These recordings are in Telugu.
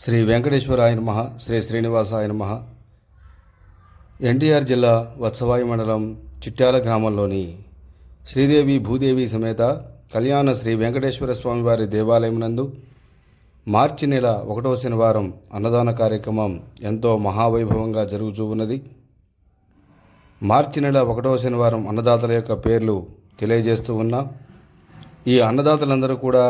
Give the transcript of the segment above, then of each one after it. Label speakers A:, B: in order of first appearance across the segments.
A: శ్రీ వెంకటేశ్వరాయ నమ శ్రీ శ్రీనివాసాయ నమ. ఎన్టీఆర్ జిల్లా వత్సవాయి మండలం చిట్యాల గ్రామంలోని శ్రీదేవి భూదేవి సమేత కళ్యాణ శ్రీ వెంకటేశ్వర స్వామి వారి దేవాలయం నందు మార్చి నెల ఒకటవ శనివారం అన్నదాన కార్యక్రమం ఎంతో మహావైభవంగా జరుగుతూ ఉన్నది. మార్చి నెల ఒకటవ శనివారం అన్నదాతల యొక్క పేర్లు తెలియజేస్తూ ఉన్నా ఈ అన్నదాతలందరూ కూడా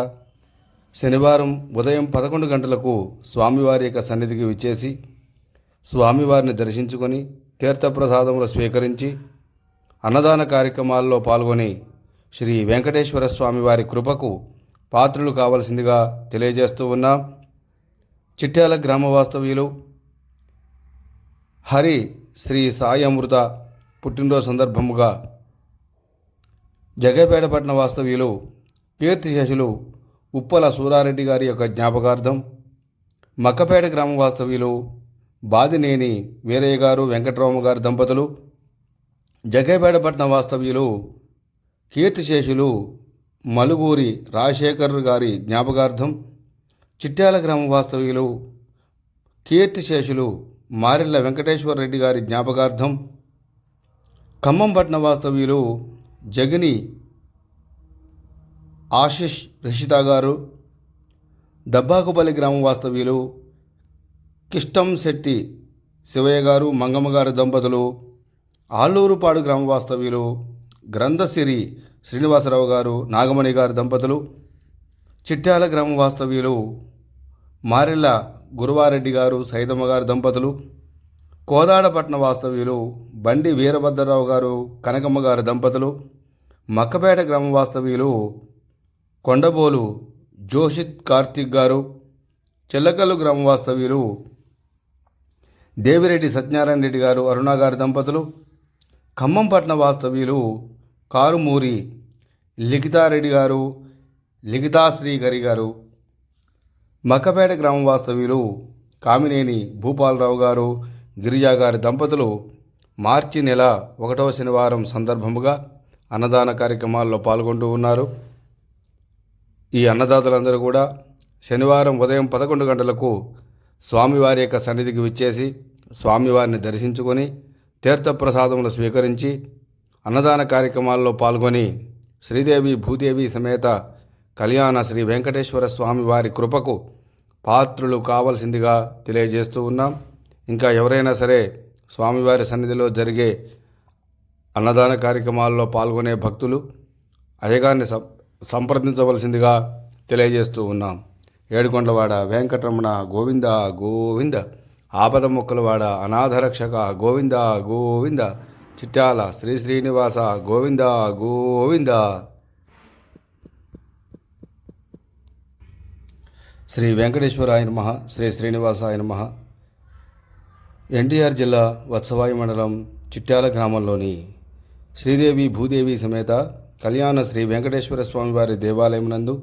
A: శనివారం ఉదయం పదకొండు గంటలకు స్వామివారి యొక్క సన్నిధికి విచ్చేసి స్వామివారిని దర్శించుకొని తీర్థప్రసాదములు స్వీకరించి అన్నదాన కార్యక్రమాల్లో పాల్గొని శ్రీ వెంకటేశ్వర స్వామివారి కృపకు పాత్రులు కావలసిందిగా తెలియజేస్తూ ఉన్నాం చిట్యాల గ్రామ వాస్తవ్యులు హరి శ్రీ సాయి అమృత పుట్టినరోజు సందర్భముగా జగపేటపట్నం వాస్తవ్యులు కీర్తిశేషులు ఉప్పల సూరారెడ్డి గారి యొక్క జ్ఞాపకార్థం మక్కపేట గ్రామ వాస్తవ్యులు బాదినేని వీరయ్య గారు వెంకటరామ గారి దంపతులు జగపేటపట్నం వాస్తవ్యులు కీర్తిశేషులు మలుగూరి రాజశేఖర్ గారి జ్ఞాపకార్థం చిట్యాల గ్రామ వాస్తవ్యులు కీర్తిశేషులు మారెళ్ళ వెంకటేశ్వర రెడ్డి గారి జ్ఞాపకార్థం ఖమ్మంపట్నం వాస్తవ్యులు జగని ఆశిష్ రషిత గారు దబ్బాకుపల్లి గ్రామ వాస్తవ్యులు కిష్టం శెట్టి శివయ్య గారు మంగమ్మ గారు దంపతులు ఆలూరుపాడు గ్రామ వాస్తవ్యులు గ్రంథసిరి శ్రీనివాసరావు గారు నాగమణి గారు దంపతులు చిట్యాల గ్రామ వాస్తవ్యులు మారెళ్ళ గురువారెడ్డి గారు సైదమ్మ గారు దంపతులు కోదాడపట్న వాస్తవ్యులు బండి వీరభద్రరావు గారు కనకమ్మ గారి దంపతులు మక్కపేట గ్రామ వాస్తవ్యులు కొండబోలు జోషిత్ కార్తిక్ గారు చెల్లకల్లు గ్రామ వాస్తవ్యులు దేవిరెడ్డి సత్యనారాయణ రెడ్డి గారు అరుణ గారి దంపతులు ఖమ్మంపట్న వాస్తవ్యులు కారుమూరి లిఖితారెడ్డి గారు లిఖితాశ్రీ గరి గారు మక్కపేట గ్రామ వాస్తవ్యులు కామినేని భూపాలరావు గారు గిరిజా గారి దంపతులు మార్చి నెల ఒకటవ శనివారం సందర్భముగా అన్నదాన కార్యక్రమాల్లో పాల్గొంటూ ఉన్నారు. ఈ అన్నదాతలందరూ కూడా శనివారం ఉదయం పదకొండు గంటలకు స్వామివారి యొక్క సన్నిధికి విచ్చేసి స్వామివారిని దర్శించుకొని తీర్థప్రసాదములు స్వీకరించి అన్నదాన కార్యక్రమాల్లో పాల్గొని శ్రీదేవి భూదేవి సమేత కళ్యాణ శ్రీ వెంకటేశ్వర స్వామి వారి కృపకు పాత్రులు కావలసిందిగా తెలియజేస్తూ ఉన్నాం. ఇంకా ఎవరైనా సరే స్వామివారి సన్నిధిలో జరిగే అన్నదాన కార్యక్రమాల్లో పాల్గొనే భక్తులు అయ్యగారిని సంప్రదించవలసిందిగా తెలియజేస్తూ ఉన్నాం. ఏడుకొండలవాడ వెంకటరమణ గోవింద గోవింద ఆపద మొక్కలవాడ అనాథరక్షక గోవింద గోవింద చిట్టాల శ్రీ శ్రీనివాస గోవింద గోవింద. శ్రీ వెంకటేశ్వర ఆయన మహా శ్రీ శ్రీనివాస ఆయన మహా ఎన్టీఆర్ జిల్లా వత్సవాయి మండలం చిట్యాల గ్రామంలోని శ్రీదేవి భూదేవి సమేత కళ్యాణ శ్రీ వెంకటేశ్వర స్వామివారి దేవాలయం నందు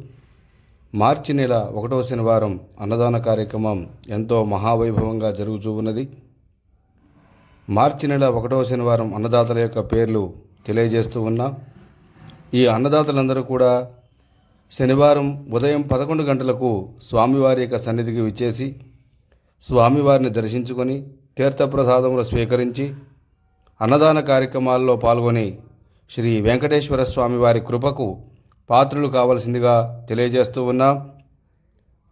A: మార్చి నెల ఒకటవ శనివారం అన్నదాన కార్యక్రమం ఎంతో మహావైభవంగా జరుగుతూ ఉన్నది. మార్చి నెల ఒకటవ శనివారం అన్నదాతల యొక్క పేర్లు తెలియజేస్తూ ఉన్నా ఈ అన్నదాతలందరూ కూడా శనివారం ఉదయం పదకొండు గంటలకు స్వామివారి యొక్క సన్నిధికి విచ్చేసి స్వామివారిని దర్శించుకొని తీర్థప్రసాదములు స్వీకరించి అన్నదాన కార్యక్రమాల్లో పాల్గొని శ్రీ వెంకటేశ్వర స్వామి వారి కృపకు పాత్రులు కావలసిందిగా తెలియజేస్తూ ఉన్నాం.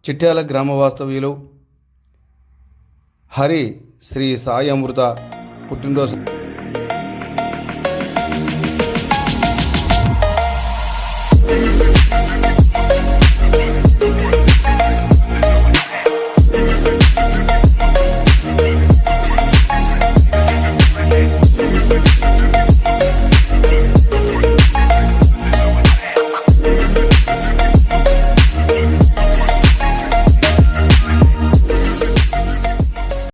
A: చిట్యాల గ్రామ వాస్తవ్యులు హరి శ్రీ సాయి అమృత పుట్టినరోజు